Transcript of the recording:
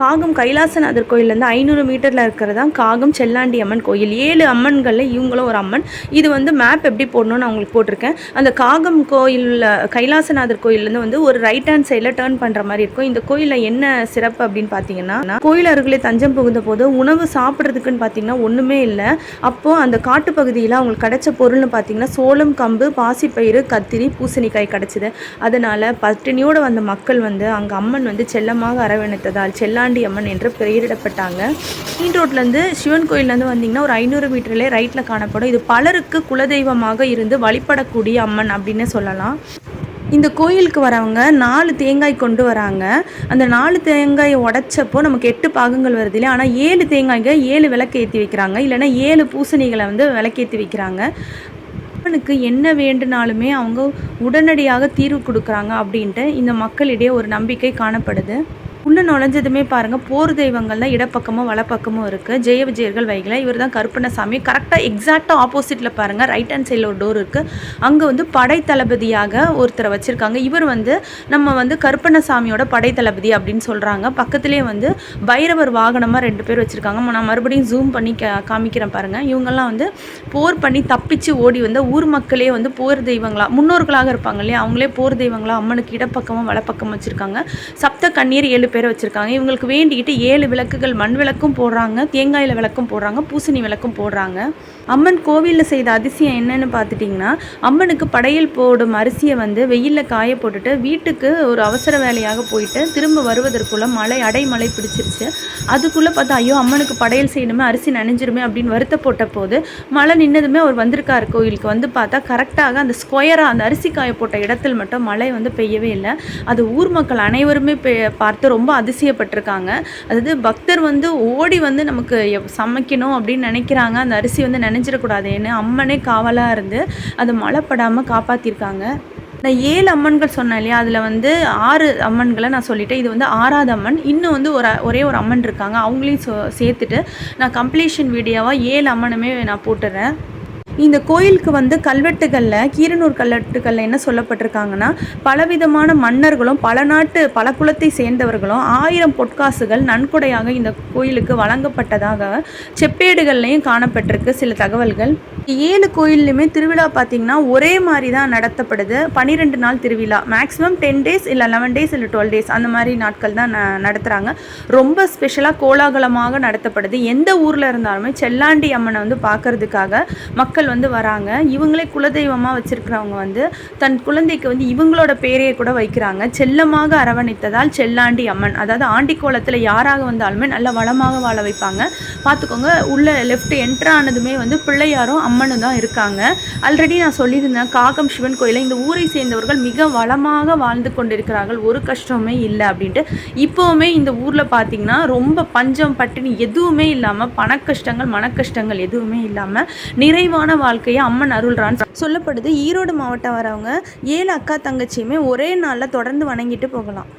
காகம் கைலாசநாதர் கோயிலேருந்து ஐநூறு மீட்டரில் இருக்கிறது தான் காகம் செல்லாண்டி அம்மன் கோயில். ஏழு அம்மன்களில் இவங்களும் ஒரு அம்மன். இது வந்து மேப் எப்படி போடணும்னு நான் உங்களுக்கு போட்டிருக்கேன். அந்த காகம் கோயிலில் கைலாசநாதர் கோயிலேருந்து வந்து ஒரு ரைட் ஹேண்ட் சைடில் டேர்ன் பண்ணுற மாதிரி இருக்கும். இந்த கோயிலில் என்ன சிறப்பு அப்படின்னு பார்த்தீங்கன்னா கோயில் அருகிலே தஞ்சம் புகுந்த போது உணவு சாப்பிட்றதுக்குன்னு பார்த்தீங்கன்னா ஒன்றுமே இல்லை. அப்போது அந்த காட்டுப்பகுதியில் அவங்களுக்கு கிடைச்ச பொருள்னு பார்த்தீங்கன்னா சோளம் கம்பு பாசிப்பயிறு கத்திரி பூசணிக்காய் கிடச்சிது. அதனால் பட்டினியோடு வந்த மக்கள் வந்து அங்கே அம்மன் வந்து செல்லமாக அரவணைத்ததால் செல்லாண்டி அம்மன் என்று பெயரிடப்பட்டாங்க. மெயின் ரோட்லேருந்து சிவன் கோயிலேருந்து வந்தீங்கன்னா ஒரு ஐநூறு மீட்டர்லேயே ரைட்டில் காணப்படும். இது பலருக்கு குலதெய்வமாக இருந்து வழிபடக்கூடிய அம்மன் அப்படின்னு சொல்லலாம். இந்த கோயிலுக்கு வரவங்க நாலு தேங்காய் கொண்டு வராங்க. அந்த நாலு தேங்காயை உடைச்சப்போ நமக்கு எட்டு பாகங்கள் வருது இல்லையா? ஆனால் ஏழு தேங்காய்ங்க ஏழு விளக்கு ஏற்றி வைக்கிறாங்க. இல்லைன்னா ஏழு பூசணிகளை வந்து விளக்கேற்றி வைக்கிறாங்க. அப்பனுக்கு என்ன வேண்டுனாலுமே அவங்க உடனடியாக தீர்வு கொடுக்குறாங்க அப்படின்ட்டு இந்த மக்களிடையே ஒரு நம்பிக்கை காணப்படுது. உள்ள நுழைஞ்சதுமே பாருங்கள் போர் தெய்வங்கள் தான் இடப்பக்கமும் வலப்பக்கமும் இருக்குது ஜெய விஜயர்கள் வைகல. இவர் தான் கருப்பண்ணசாமி கரெக்டாக எக்ஸாக்டாக ஆப்போசிட்டில் பாருங்கள் ரைட் ஹேண்ட் சைடில் ஒரு டோர் இருக்குது அங்கே வந்து படை தளபதியாக ஒருத்தரை வச்சுருக்காங்க. இவர் வந்து நம்ம வந்து கருப்பண்ணசாமியோட படை தளபதி அப்படின்னு சொல்கிறாங்க பக்கத்துலேயே வந்து பைரவர் வாகனமாக ரெண்டு பேர் வச்சுருக்காங்க. நான் மறுபடியும் ஜூம் பண்ணி கா காமிக்கிறேன் பாருங்கள் இவங்கெல்லாம் வந்து போர் பண்ணி தப்பிச்சு ஓடி வந்த ஊர் மக்களே வந்து போர் தெய்வங்களா முன்னோர்களாக இருப்பாங்க இல்லையா? அவங்களே போர் தெய்வங்களா? அம்மனுக்கு இடப்பக்கமும் வலப்பக்கமும் வச்சுருக்காங்க. சப்த கண்ணீர் ஏழு பேரை வச்சுருக்காங்க. இவங்களுக்கு வேண்டிக்கிட்டு ஏழு விளக்குகள் மண் விளக்கும் போடுறாங்க தேங்காயில் விளக்கும் போடுறாங்க பூசணி விளக்கும் போடுறாங்க. அம்மன் கோவிலில் செய்த அதிசயம் என்னன்னு பார்த்துட்டிங்கன்னா அம்மனுக்கு படையல் போடும் அரிசியை வந்து வெயிலில் காய போட்டுட்டு வீட்டுக்கு ஒரு அவசர வேலையாக போயிட்டு திரும்ப வருவதற்குள்ளே மழை அடைமழை பிடிச்சிருச்சு. அதுக்குள்ளே பார்த்தா ஐயோ அம்மனுக்கு படையல் செய்யணுமே அரிசி நனைஞ்சிருமே அப்படின்னு வருத்த போட்ட போது மழை நின்னதுமே அவர் வந்திருக்காரு கோயிலுக்கு. வந்து பார்த்தா கரெக்டாக அந்த ஸ்கொயராக அந்த அரிசி காய போட்ட இடத்தில் மட்டும் மழை வந்து பெய்யவே இல்லை. அது ஊர் மக்கள் அனைவருமே பார்த்து ரொம்ப ரொம்ப அதிசயப்பட்டிருக்காங்க. அதாவது பக்தர் வந்து ஓடி வந்து நமக்கு சமைக்கணும் அப்படின்னு நினைக்கிறாங்க. அந்த அரிசி வந்து நினைஞ்சிடக்கூடாதுன்னு அம்மனே காவலாக இருந்து அதை மழைப்படாமல் காப்பாற்றிருக்காங்க நான் ஏழு அம்மன்கள் சொன்னேன் இல்லையா? அதில் வந்து ஆறு அம்மன்களை நான் சொல்லிட்டேன். இது வந்து ஆறாவது அம்மன். இன்னும் வந்து ஒரு ஒரே ஒரு அம்மன் இருக்காங்க. அவங்களையும் சோ சேர்த்துட்டு நான் கம்ப்ளீஷன் வீடியோவாக ஏழு அம்மனுமே நான் போட்டுறேன். இந்த கோயிலுக்கு வந்து கல்வெட்டுகளில் கீரனூர் கல்வெட்டுகளில் என்ன சொல்லப்பட்டிருக்காங்கன்னா பலவிதமான மன்னர்களும் பல நாட்டு பல குலத்தை சேர்ந்தவர்களும் ஆயிரம் பொற்காசுகள் நன்கொடையாக இந்த கோயிலுக்கு வழங்கப்பட்டதாக செப்பேடுகள்லையும் காணப்பட்டிருக்கு சில தகவல்கள். ஏழு கோயில்லையுமே திருவிழா பார்த்தீங்கன்னா ஒரே மாதிரி தான் நடத்தப்படுது. பன்னிரெண்டு நாள் திருவிழா. மேக்ஸிமம் டென் டேஸ் இல்லை லெவன் டேஸ் இல்லை டுவெல் டேஸ் அந்த மாதிரி நாட்கள் தான் ந- நடத்துகிறாங்க ரொம்ப ஸ்பெஷலாக கோலாகலமாக நடத்தப்படுது. எந்த ஊரில் இருந்தாலுமே செல்லாண்டி அம்மனை வந்து பார்க்கறதுக்காக மக்கள் வந்து வராங்க. இவங்களே குலதெய்வமாக வச்சிருக்கிறவங்க வந்து தன் குழந்தைக்கு வந்து இவங்களோட பேரையே கூட வைக்கிறாங்க. செல்லமாக அரவணைத்ததால் செல்லாண்டி அம்மன். அதாவது ஆண்டி கோலத்தில் யாராக வந்தாலுமே நல்ல வளமாக வாழ வைப்பாங்க. பார்த்துக்கோங்க உள்ள லெஃப்ட் என்ட்ரு ஆனதுமே வந்து பிள்ளையாரும் அம்மனும் தான் இருக்காங்க. ஆல்ரெடி நான் சொல்லியிருந்தேன் காகம் சிவன் கோயிலில் இந்த ஊரை சேர்ந்தவர்கள் மிக வளமாக வாழ்ந்து கொண்டிருக்கிறார்கள். ஒரு கஷ்டமே இல்லை அப்படின்ட்டு. இப்போவுமே இந்த ஊரில் பார்த்தீங்கன்னா ரொம்ப பஞ்சம் பட்டினி எதுவுமே இல்லாமல் பண கஷ்டங்கள் மன கஷ்டங்கள் எதுவுமே இல்லாமல் நிறைவான வாழ்க்கையை அம்மன் அருள்றான்னு சொல்லப்படுது ஈரோடு மாவட்டம் வரவங்க ஏழு அக்கா தங்கச்சியுமே ஒரே நாளில் தொடர்ந்து வணங்கிட்டு போகலாம்.